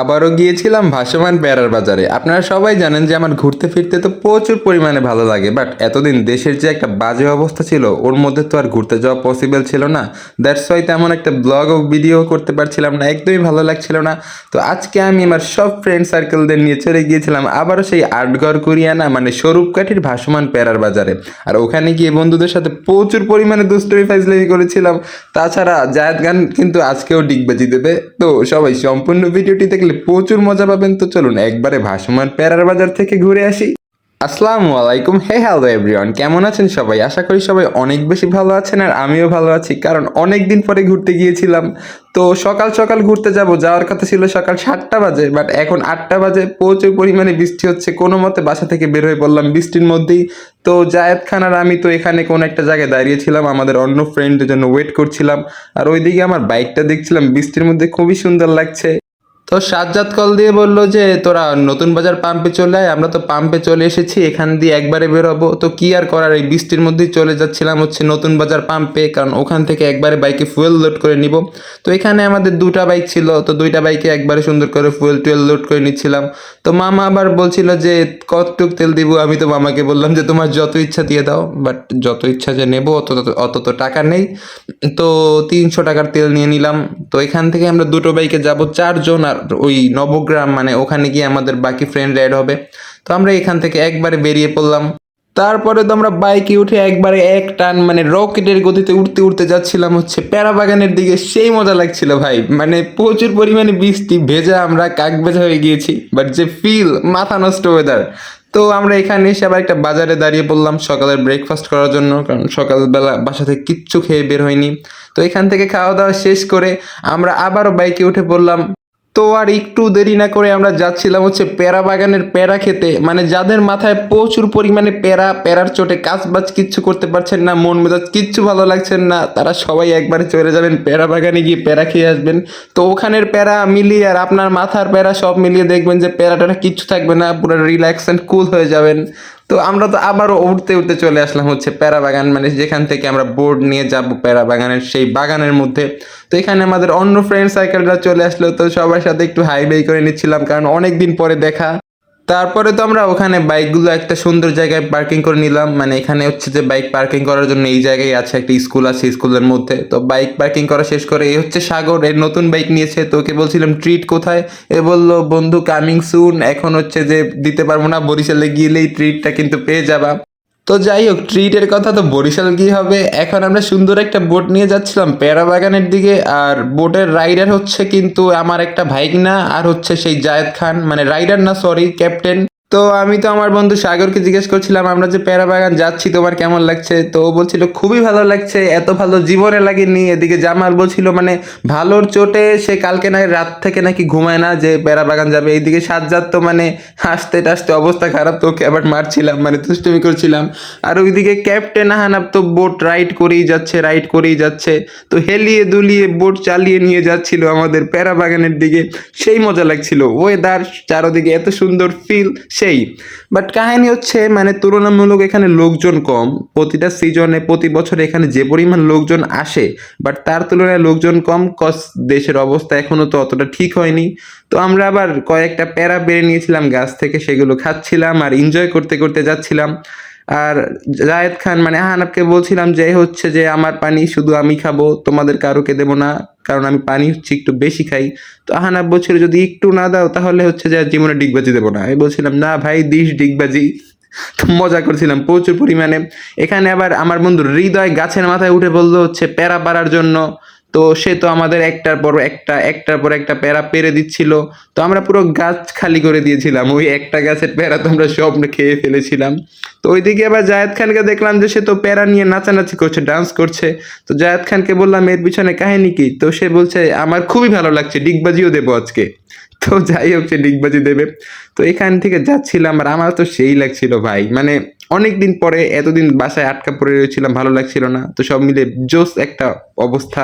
আবারও গিয়েছিলাম ভাসমান পেয়ারার বাজারে। আপনারা সবাই জানেন যে আমার ঘুরতে ফিরতে তো প্রচুর পরিমাণে ভালো লাগে বাট এতদিন দেশের যে একটা বাজে অবস্থা ছিল, ওর মধ্যে তো আর ঘুরতে যাওয়া পসিবল ছিল না। দ্যাটস ওয়াই তেমন একটা ব্লগ ও ভিডিও করতে পারছিলাম না, একদমই ভালো লাগছিল না। তো আজকে আমি আমার সব ফ্রেন্ড সার্কেলদের নিয়ে চলে গিয়েছিলাম আবারও সেই আটঘর কুরিয়ানা মানে স্বরূপকাঠির ভাসমান পেয়ারার বাজারে। আর ওখানে গিয়ে বন্ধুদের সাথে প্রচুর পরিমাণে দুষ্টুমি ফাইজলামি করেছিলাম। তাছাড়া জায়দ গান কিন্তু আজকেও ডিগবাজি দেবে। তো সবাই সম্পূর্ণ ভিডিওটি দেখলে প্রচুর মজা পাবেন তো চলুন একবারে ভাসমান প্যারার বাজার থেকে ঘুরে আসি। আসসালামু আলাইকুম। হে হ্যালো এভরিওয়ান কেমন আছেন সবাই? আশা করি সবাই অনেক বেশি ভালো আছেন আর আমিও ভালো আছি, কারণ অনেক দিন পরে ঘুরতে গিয়েছিলাম। তো সকাল সকাল ঘুরতে যাব, যাওয়ার কথা ছিল সকাল সাতটা বাজে বাট এখন আটটা বাজে, প্রচুর পরিমাণে বৃষ্টি হচ্ছে। কোনো মতে বাসা থেকে বের হয়ে পড়লাম বৃষ্টির মধ্যেই। তো জায়েদ খান আর আমি তো এখানে কোন একটা জায়গায় দাঁড়িয়েছিলাম, আমাদের অন্য ফ্রেন্ডের জন্য ওয়েট করছিলাম। আর ওইদিকে আমার বাইকটা দেখছিলাম, বৃষ্টির মধ্যে খুবই সুন্দর লাগছে। তো সাজ্জাদ কল দিয়ে বলল যে, তোরা নতুন বাজার পাম্পে চলে আয়, আমরা তো পাম্পে চলে এসেছি, এখান দিয়ে একবারে বেরোবো। তো কি আর করার, এই বৃষ্টির মধ্যেই চলে যাচ্ছিলাম হচ্ছে নতুন বাজার পাম্পে কারণ ওখান থেকে একবারে বাইকে ফুয়েল লোড করে নিব। তো এখানে আমাদের দুটা বাইক ছিল, তো দুইটা বাইকে একবারে সুন্দর করে ফুয়েল টুয়েল লোড করে নিচ্ছিলাম। তো মামা আবার বলছিল যে, কতটুক তেল দিব? আমি তো মামাকে বললাম যে, তোমার যত ইচ্ছা দিয়ে দাও বাট যত ইচ্ছা যে নেব, অত অত তো টাকা নেই। তো তিনশো টাকার তেল নিয়ে নিলাম। তো এখান থেকে আমরা দুটো বাইকে যাব, চারজন আর ওই নবগ্রাম মানে ওখানে গিয়ে আমাদের বাকি ফ্রেন্ড অ্যাড হবে। তো আমরা এখান থেকে একবারে বেরিয়ে পড়লাম। তারপরে তো আমরা বাইকে উঠে একবারে এক টান মানে রকেটের গতিতে উঠতে উঠতে যাচ্ছিলাম হচ্ছে প্যারা বাগানের দিকে। সেই মজা লাগছিল ভাই মানে প্রচুর পরিমাণে বৃষ্টি, ভেজা আমরা কাক ভেজা হয়ে গিয়েছি বাট যে ফিল মাথা নষ্ট ওয়েদার তো আমরা এখানে এসে আবার একটা বাজারে দাঁড়িয়ে পড়লাম সকালের ব্রেকফাস্ট করার জন্য, কারণ সকালবেলা বাসা থেকে কিচ্ছু খেয়ে বের হয়নি। তো এখান থেকে খাওয়া দাওয়া শেষ করে আমরা আবারও বাইকে উঠে পড়লাম। তো আর একটু দেরি না করে আমরা যাচ্ছিলাম হচ্ছে প্যারা বাগানের প্যারা খেতে। মানে যাদের মাথায় প্রচুর পরিমাণে প্যারা প্যারার চোটে কাজ বাজ কিচ্ছু করতে পারছেন না, মন মেজাজ কিচ্ছু ভালো লাগছেন না, তারা সবাই একবারে চলে যাবেন প্যারা বাগানে গিয়ে প্যারা খেয়ে আসবেন। তো ওখানের প্যারা মিলিয়ে আর আপনার মাথার প্যারা সব মিলিয়ে দেখবেন যে প্যারাটা কিচ্ছু থাকবে না, পুরো রিল্যাক্স অ্যান্ড কুল হয়ে যাবেন। তো আমরা তো আবারও উঠতে উঠতে চলে আসলাম হচ্ছে প্যারা বাগান মানে যেখান থেকে আমরা বোর্ড নিয়ে যাব প্যারা বাগানের, সেই বাগানের মধ্যে। তো এখানে আমাদের অন্য ফ্রেন্ড সাইকেলরা চলে আসলো, তো সবার সাথে একটু হাই বাই করে নিচ্ছিলাম, কারণ অনেক দিন পরে দেখা। তারপরে তো আমরা ওখানে বাইকগুলো একটা সুন্দর জায়গায় পার্কিং করে নিলাম। মানে এখানে হচ্ছে যে বাইক পার্কিং করার জন্য এই জায়গায় আছে একটা স্কুল আছে স্কুলের মধ্যে। তো বাইক পার্কিং করা শেষ করে এই হচ্ছে সাগর। এর নতুন বাইক নিয়েছে। তো ওকে বলছিলাম ট্রিট কোথায়? এ বলল, বন্ধু কামিং সুন এখন হচ্ছে যে দিতে পারব না। বরিশালে গিয়েলেই ট্রিটটা কিন্তু পেয়ে যাবা। তো যাই হোক ট্রিটের কথা তো বরিশাল কি হবে। এখন আমরা সুন্দর একটা বোট নিয়ে যাচ্ছিলাম প্যারা বাগানের দিকে, আর বোটের রাইডার হচ্ছে কিন্তু আমার একটা ভাইক না আর হচ্ছে সেই জায়েদ খান মানে রাইডার না সরি ক্যাপ্টেন তো আমি তো আমার বন্ধু সাগরকে জিজ্ঞেস করছিলাম, আমরা যে প্যারা বাগান যাচ্ছি, তোমার কেমন লাগছে? তো ও বলছিল, খুবই ভালো লাগছে, এত ভালো জীবনে লাগেনি। এদিকে জামাল বলছিল মানে ভালোর চোটে সে কালকে না রাত থেকে নাকি ঘুমায় না যে প্যারা বাগান যাবে। এইদিকে সাজ্জাদ তো মানে হাসতে টাসতে অবস্থা খারাপ, তো ওকে আবার মারছিলাম মানে দুষ্টুমি করছিলাম। আর ওইদিকে ক্যাপ্টেন হানাপ তো বোট রাইড করেই যাচ্ছে রাইড করেই যাচ্ছে। তো হেলিয়ে দুলিয়ে বোট চালিয়ে নিয়ে যাচ্ছিল আমাদের প্যারা বাগানের দিকে। সেই মজা লাগছিল। ওয়েদার চারোদিকে এত সুন্দর ফিল সেই। বাট কাহিনী হচ্ছে মানে তুলনামূলক এখানে লোকজন কম। প্রতিটা সিজনে প্রতি বছর এখানে যে পরিমাণ লোকজন আসে বাট তার তুলনায় লোকজন কম কস দেশের অবস্থা এখনও তো অতটা ঠিক হয়নি। তো আমরা আবার কয়েকটা প্যারা বেড়ে নিয়েছিলাম, গাছ থেকে সেগুলো খাচ্ছিলাম আর এনজয় করতে করতে যাচ্ছিলাম। আর জায়েদ খান মানে আহানাবকে বলছিলাম যে হচ্ছে যে, আমার পানি শুধু আমি খাব, তোমাদের কারোকে দেবো না, কারণ আমি পানি হচ্ছে একটু বেশি খাই। তো আহানাব বলছিল, যদি একটু না দাও, তাহলে হচ্ছে যে জীবনে ডিগবাজি দেবো না। আমি বলছিলাম, না ভাই, দিস ডিগবাজি। তো মজা করছিলাম প্রচুর পরিমাণে। এখানে আবার আমার বন্ধু হৃদয় গাছের মাথায় উঠে বলল হচ্ছে, প্যারা পাড়ার জন্য। তো সে তো আমাদের একটার পর একটা, একটার পর একটা প্যারা পেরে দিচ্ছিল। তো আমরা পুরো গাছ খালি করে দিয়েছিলাম। ওই একটা গাছের প্যারা তো আমরা সব খেয়ে ফেলেছিলাম। তো ওইদিকে আবার জায়েদ খানকে দেখলাম যে সে তো প্যারা নিয়ে নাচানাচি করছে ডান্স করছে। তো জায়েদ খানকে বললাম, এর পিছনে কাহিনী কি? তো সে বলছে, আমার খুবই ভালো লাগছে, ডিগবাজিও দেবো আজকে। তো যাই হোক, সে ডিগবাজি দেবে। তো এখান থেকে যাচ্ছিলাম আর আমার তো সেই লাগছিল ভাই। মানে অনেক দিন পরে এতদিন বাসায় আটকা পড়ে রয়েছিলাম, ভালো লাগছিল না। তো সব মিলে জোস একটা অবস্থা।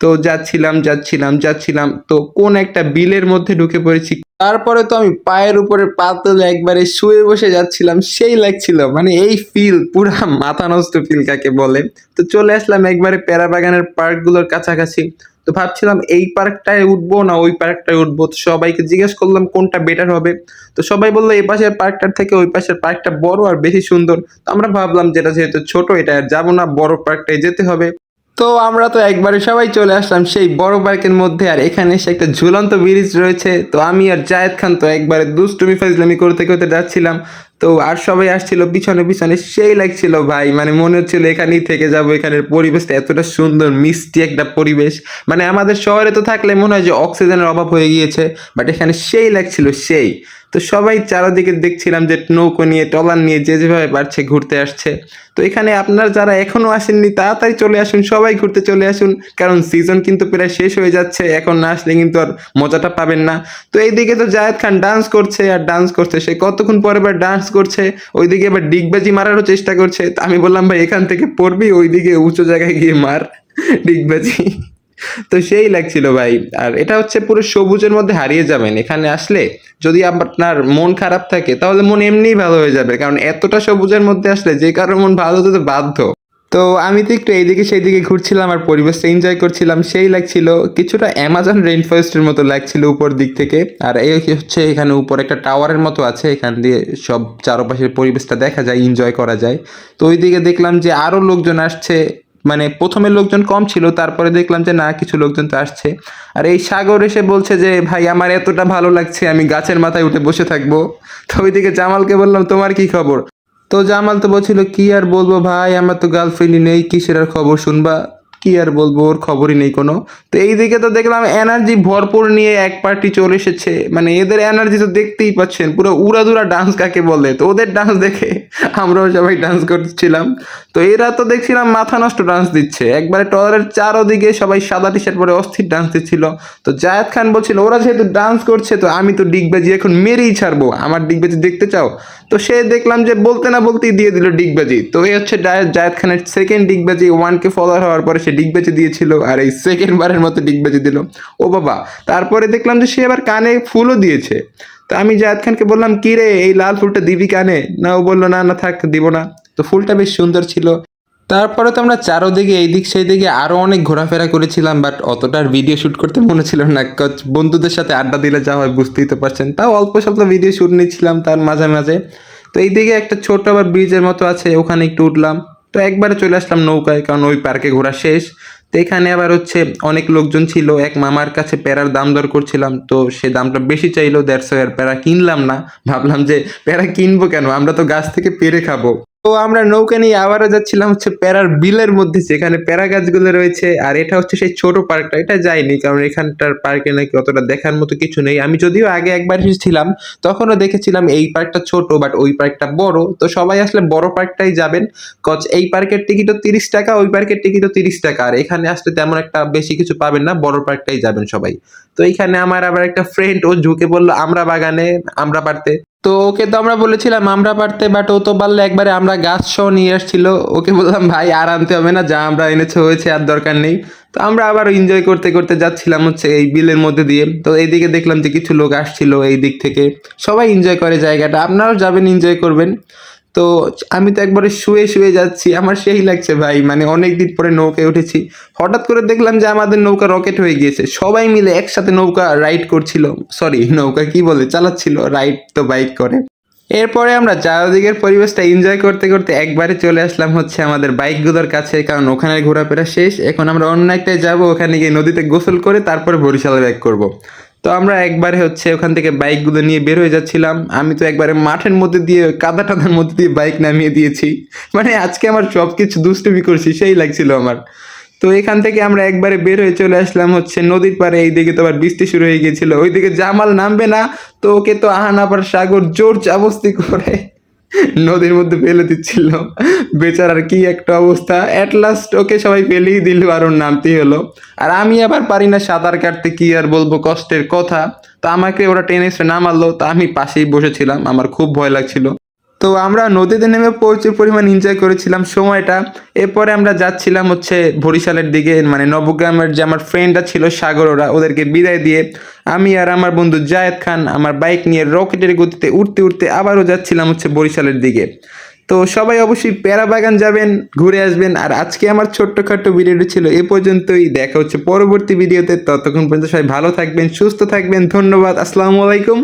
তো যাচ্ছিলাম যাচ্ছিলাম যাচ্ছিলাম। তো কোন একটা বিলের মধ্যে ঢুকে পড়েছি। তারপরে তো আমি পায়ের উপরে পা তুলে একবারে শুয়ে বসে যাচ্ছিলাম, সেই লাগছিল। মানে এই ফিল পুরা মাথা নষ্ট ফিল কাকে বলে। তো চলে আসলাম একবারে প্যারা বাগানের পার্কগুলোর কাছাকাছি। তো ভাবছিলাম এই পার্কটায় উঠবো না ওই পার্কটায় উঠবো। তো সবাইকে জিজ্ঞেস করলাম, কোনটা বেটার হবে? তো সবাই বলল, এই পাশের পার্কটার থেকে ওই পাশের পার্কটা বড় আর বেশি সুন্দর। তো আমরা ভাবলাম যেটা যেহেতু ছোট, এটা আর যাব না, বড় পার্কটায় যেতে হবে। তো আমরা তো একবারে সবাই চলে আসলাম সেই বড় পার্কের মধ্যে, আর এখানে এসে একটা ঝুলন্ত ব্রিজ রয়েছে। তো আমি আর জায়েদ খান তো একবারে দুষ্টুমি, ফাজলামি করতে করতে যাচ্ছিলাম। তো আর সবাই আসছিল, পিছনে পিছনে, সেই লাগছিল, ভাই মানে মনে হচ্ছিল এখানেই থেকে যাব, এখানের পরিবেশটা এতটা সুন্দর, মিষ্টি একটা পরিবেশ। মানে আমাদের শহরে তো থাকলে মনে হয় যে অক্সিজেনের অভাব হয়ে গিয়েছে বাট এখানে সেই লাগছিল, সেই। তো সবাই চারদিকে দেখছিলাম যে নৌকো নিয়ে টলার নিয়ে যে যেভাবে পারছে ঘুরতে আসছে। তো এখানে আপনারা যারা এখনও আসেননি, তাড়াতাড়ি চলে আসুন, সবাই ঘুরতে চলে আসুন, কারণ সিজন কিন্তু প্রায় শেষ হয়ে যাচ্ছে, এখন না আসলে কিন্তু আর মজাটা পাবেন না। তো এইদিকে তো জায়েদ খান ডান্স করছে, আর ডান্স করছে, সে কতক্ষণ পরে এবার ডান্স করছে, ওইদিকে এবার ডিগবাজি মারারও চেষ্টা করছে। আমি বললাম, ভাই, এখান থেকে পড়বি, ওইদিকে উঁচু জায়গায় গিয়ে মার ডিগবাজি। তো সেই লাগছিল ভাই। আর এটা হচ্ছে পুরো সবুজের মধ্যে হারিয়ে যাবেন। এখানে আসলে যদি আপনার মন খারাপ থাকে, তাহলে মন এমনিই ভালো হয়ে যাবে। কারণ এতটা সবুজের মধ্যে আসলে যে কারোর মন ভালো হতে বাধ্য। তো আমি তো একটু এইদিকে সেই দিকে ঘুরছিলাম আর পরিবেশটা এনজয় করছিলাম। সেই লাগছিল কিছুটা অ্যামাজন রেইন ফরেস্টের মতো লাগছিল উপর দিক থেকে। আর এই হচ্ছে এখানে উপর একটা টাওয়ারের মতো আছে। এখান দিয়ে সব চারপাশের পরিবেশটা দেখা যায় এনজয় করা যায়। তো ওই দিকে দেখলাম যে আরও লোকজন আসছে। মানে প্রথমে লোকজন কম ছিল, তারপরে দেখলাম যে না, কিছু লোকজন তো আসছে। আর এই সাগর এসে বলছে যে, ভাই, আমার এতটা ভালো লাগছে, আমি গাছের মাথায় উঠে বসে থাকব। তো ওইদিকে জামালকে বললাম, তোমার কি খবর? তো জামাল তো বলছিল, কি আর বলব ভাই? আমার তো গার্লফ্রেন্ডই নেই, কিসের আর খবর শুনবা? কি আর বলব, ওর খবরই নেই কোনো। তো এইদিকে তো দেখলাম এনার্জি ভরপুর নিয়ে এক পার্টি চলে এসেছে। মানে এদের এনার্জি তো দেখতেই পাচ্ছেন, পুরো উড়াদুরা ডান্স কাকে বলে? তো ওদের ডান্স দেখে আমরাও সবাই ডান্স করছিলাম। তো এরা তো দেখছিলাম মাথা নষ্ট ডান্স দিচ্ছে। একবারে টলারের চারোদিকে সবাই সাদা টি শার্ট পরে অস্থির ডান্স দিচ্ছিল। তো জায়েদ খান বলছিল, ওরা যেহেতু ডান্স করছে, তো আমি তো ডিগবাজি এখন মেরেই ছাড়বো। আমার ডিগবাজি দেখতে চাও? তো সে দেখলাম যে বলতে না বলতেই দিয়ে দিল ডিগবাজি তো এই হচ্ছে জায়েদ খানের সেকেন্ড ডিগবাজি ওয়ান কে ফলোয়ার হওয়ার পরে সে ডিগবাজি দিয়েছিল আর এই সেকেন্ড বারের মতো ডিগবাজি দিল। ও বাবা, তারপরে দেখলাম যে সে আবার কানে ফুলও দিয়েছে। তো আমি জায়েদ খানকে বললাম, কি রে, এই লাল ফুলটা দিবি কানে? না, ও বলল, না না, থাক, দিব না। তো ফুলটা বেশ সুন্দর ছিল। তারপরে তো আমরা চারোদিকে এই দিক সেই দিকে আরও অনেক ঘোরাফেরা করেছিলাম বাট অতটা আর ভিডিও শ্যুট করতে মনে ছিল না। বন্ধুদের সাথে আড্ডা দিলে যা হয় বুঝতেই তো পারছেন। তাও অল্প স্বল্প ভিডিও শ্যুট নিচ্ছিলাম তার মাঝে মাঝে। তো এইদিকে একটা ছোট আবার ব্রিজের মতো আছে, ওখানে একটু উঠলাম। তো একবারে চলে আসলাম নৌকায়, কারণ ওই পার্কে ঘোরা শেষ। তো এখানে আবার হচ্ছে অনেক লোকজন ছিল, এক মামার কাছে প্যারার দাম দর করছিলাম, তো সে দামটা বেশি চাইলো দেড়শো আর প্যারা কিনলাম না। ভাবলাম যে প্যারা কিনবো কেন? আমরা তো গাছ থেকে পেরে খাব। তো আমরা নৌকা নিয়ে আবারও যাচ্ছিলাম হচ্ছে প্যারার বিলের মধ্যে, যেখানে প্যারা গাছগুলো রয়েছে, আর এটা হচ্ছে সেই ছোট পার্কটা। এটা যায়নি কারণ এখানটার পার্কে নাকি অতটা দেখার মতো কিছু নেই। আমি যদিও আগে একবার এসেছিলাম, তখনও দেখেছিলাম এই পার্কটা ছোট বাট ওই পার্কটা বড়। তো সবাই আসলে বড় পার্কটাই যাবেন কচ এই পার্কের টিকিটও তিরিশ টাকা, ওই পার্কের টিকিটও তিরিশ টাকা। আর এখানে আসলে তেমন একটা বেশি কিছু পাবেন না, বড় পার্কটাই যাবেন সবাই। তো এইখানে আমার আবার একটা ফ্রেন্ড ও ঝুঁকে বলল আমরা বাগানে আমরা পারতে তো ওকে তো আমরা বলেছিলাম, আমরা পারতে বাট ও তো পারলে একবারে আমরা গাছ সহ নিয়ে আসছিল। ওকে বললাম, ভাই, আর আনতে হবে না, যা আমরা এনেছে হয়েছে, আর দরকার নেই। তো আমরা আবার এনজয় করতে করতে যাচ্ছিলাম হচ্ছে এই বিলের মধ্যে দিয়ে। তো এইদিকে দেখলাম যে কিছু লোক আসছিল এই দিক থেকে। সবাই এনজয় করে জায়গাটা। আপনারাও যাবেন এনজয় করবেন। তো আমি তো একবারে শুয়ে শুয়ে যাচ্ছি। আমার সেই লাগছে ভাই মানে অনেক দিন পরে নৌকায় উঠেছি। হঠাৎ করে দেখলাম যে আমাদের নৌকা রকেট হয়ে গিয়েছে। সবাই মিলে একসাথে নৌকা রাইড করছিল। সরি নৌকা কি বলে? চালাচ্ছিল রাইড তো বাইক করে। এরপরে আমরা চারদিকের পরিবেশটা এনজয় করতে করতে একবারে চলে আসলাম হচ্ছে আমাদের বাইকগুলোর কাছে, কারণ ওখানে ঘোরাফেরা শেষ। এখন আমরা অন্য একটায় যাব, ওখানে গিয়ে নদীতে গোসল করে তারপরে বরিশালে ব্যাক করব। তো আমরা একবারে হচ্ছে ওখান থেকে বাইকগুলো নিয়ে বের হয়ে যাচ্ছিলাম। আমি তো একবারে মাঠের মধ্যে দিয়ে কাদা টাদার মধ্যে দিয়ে বাইক নামিয়ে দিয়েছি। মানে আজকে আমার সব কিছু দুষ্টুমি করছি, সেই লাগছিল আমার। তো এখান থেকে আমরা একবারে বের হয়ে চলে আসলাম হচ্ছে নদীর পাড়ে, এইদিকে তো আবার বৃষ্টি শুরু হয়ে গিয়েছিল। ওইদিকে জামাল নামবে না, তো ওকে তো আহানাবার সাগর জোর চাবস্তি করে। নদীর মধ্যে ফেলে দিচ্ছিল বেচারার কি একটা অবস্থা। অ্যাট লাস্ট ওকে সবাই ফেলেই দিল আর ওর নামতেই হলো। আর আমি আবার পারি না সাঁতার কাটতে, কি আর বলব, কষ্টের কথা। তো আমাকে ওরা টেনে এসে নামালো। তা আমি পাশেই বসেছিলাম। আমার খুব ভয় লাগছিল। তো আমরা নদীতে নেমে প্রচুর পরিমাণ এনজয় করেছিলাম সময়টা। এরপরে আমরা যাচ্ছিলাম হচ্ছে বরিশালের দিকে মানে নবগ্রামের যে আমার ফ্রেন্ডরা ছিল সাগর ওরা ওদেরকে বিদায় দিয়ে আমি আর আমার বন্ধু জায়েদ খান, আমার বাইক নিয়ে রকেটের গতিতে উঠতে উঠতে আবারও যাচ্ছিলাম হচ্ছে বরিশালের দিকে। তো সবাই অবশ্যই পেয়ারা বাগান যাবেন, ঘুরে আসবেন। আর আজকে আমার ছোট্টখাট্ট ভিডিওটি ছিল এ পর্যন্তই। দেখা হচ্ছে পরবর্তী ভিডিওতে। ততক্ষণ পর্যন্ত সবাই ভালো থাকবেন, সুস্থ থাকবেন। ধন্যবাদ। আসসালামু আলাইকুম।